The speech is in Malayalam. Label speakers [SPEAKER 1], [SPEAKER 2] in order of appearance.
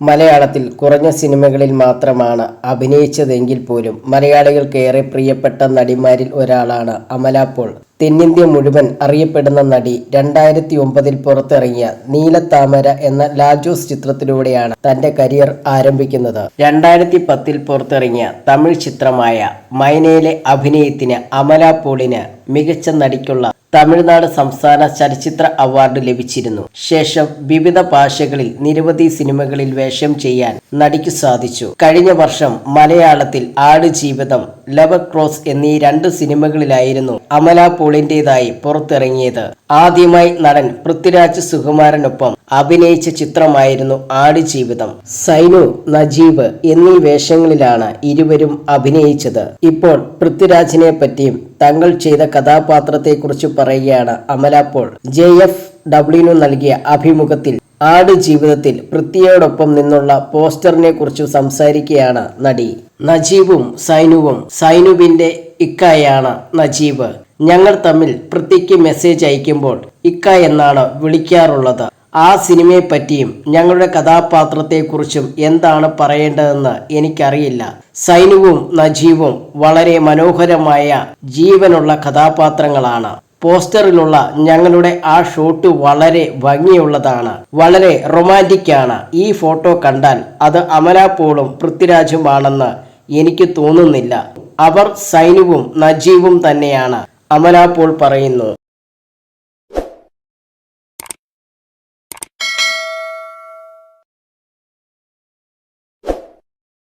[SPEAKER 1] മലയാളത്തിൽ കുറഞ്ഞ സിനിമകളിൽ മാത്രമാണ് അഭിനയിച്ചതെങ്കിൽ പോലും മലയാളികൾക്ക് ഏറെ പ്രിയപ്പെട്ട നടിമാരിൽ ഒരാളാണ് അമല പോൾ. തെന്നിന്ത്യ മുഴുവൻ അറിയപ്പെടുന്ന നടി രണ്ടായിരത്തി ഒമ്പതിൽ പുറത്തിറങ്ങിയ നീലത്താമര എന്ന ലാജോസ് ചിത്രത്തിലൂടെയാണ് തന്റെ കരിയർ ആരംഭിക്കുന്നത്. രണ്ടായിരത്തി പത്തിൽ പുറത്തിറങ്ങിയ തമിഴ് ചിത്രമായ മൈനയിലെ അഭിനയത്തിന് അമല പോളിന് മികച്ച നടിക്കുള്ള തമിഴ്നാട് സംസ്ഥാന ചലച്ചിത്ര അവാർഡ് ലഭിച്ചിരുന്നു. ശേഷം വിവിധ ഭാഷകളിൽ നിരവധി സിനിമകളിൽ വേഷം ചെയ്യാൻ നടിക്കു സാധിച്ചു. കഴിഞ്ഞ വർഷം മലയാളത്തിൽ ആട് ജീവിതം ലവർ ക്രോസ് എന്നീ രണ്ട് സിനിമകളിലായിരുന്നു അമല പോളിന്റേതായി പുറത്തിറങ്ങിയത്. ആദ്യമായി നടൻ പൃഥ്വിരാജ് സുകുമാരനൊപ്പം അഭിനയിച്ച ചിത്രമായിരുന്നു ആടുജീവിതം. സൈനു നജീബ് എന്നീ വേഷങ്ങളിലാണ് ഇരുവരും അഭിനയിച്ചത്. ഇപ്പോൾ പൃഥ്വിരാജിനെ പറ്റിയും തങ്ങൾ ചെയ്ത കഥാപാത്രത്തെക്കുറിച്ച് പറയുകയാണ് അമല പോൾ. ജെ എഫ് ഡബ്ല്യുനു നൽകിയ അഭിമുഖത്തിൽ ആട് ജീവിതത്തിൽ പൃഥ്വിയോടൊപ്പം നിന്നുള്ള പോസ്റ്ററിനെ കുറിച്ച് സംസാരിക്കുകയാണ് നടി. നജീബും സൈനുവും സൈനുവിന്റെ ഇക്കായാണ് നജീബ്. ഞങ്ങൾ തമ്മിൽ പൃഥ്വിക്ക് മെസ്സേജ് അയക്കുമ്പോൾ ഇക്ക എന്നാണ് വിളിക്കാറുള്ളത്. ആ സിനിമയെപ്പറ്റിയും ഞങ്ങളുടെ കഥാപാത്രത്തെക്കുറിച്ചും എന്താണ് പറയേണ്ടതെന്ന് എനിക്കറിയില്ല. സൈനുവും നജീവും വളരെ മനോഹരമായ ജീവനുള്ള കഥാപാത്രങ്ങളാണ്. പോസ്റ്ററിലുള്ള ഞങ്ങളുടെ ആ ഷോട്ട് വളരെ ഭംഗിയുള്ളതാണ്. വളരെ റൊമാന്റിക് ആണ് ഈ ഫോട്ടോ കണ്ടാൽ അത് അമല പൃഥ്വിരാജുമാണെന്ന് എനിക്ക് തോന്നുന്നില്ല. അവർ സൈനുവും നജീവും തന്നെയാണ് അമല പറയുന്നു.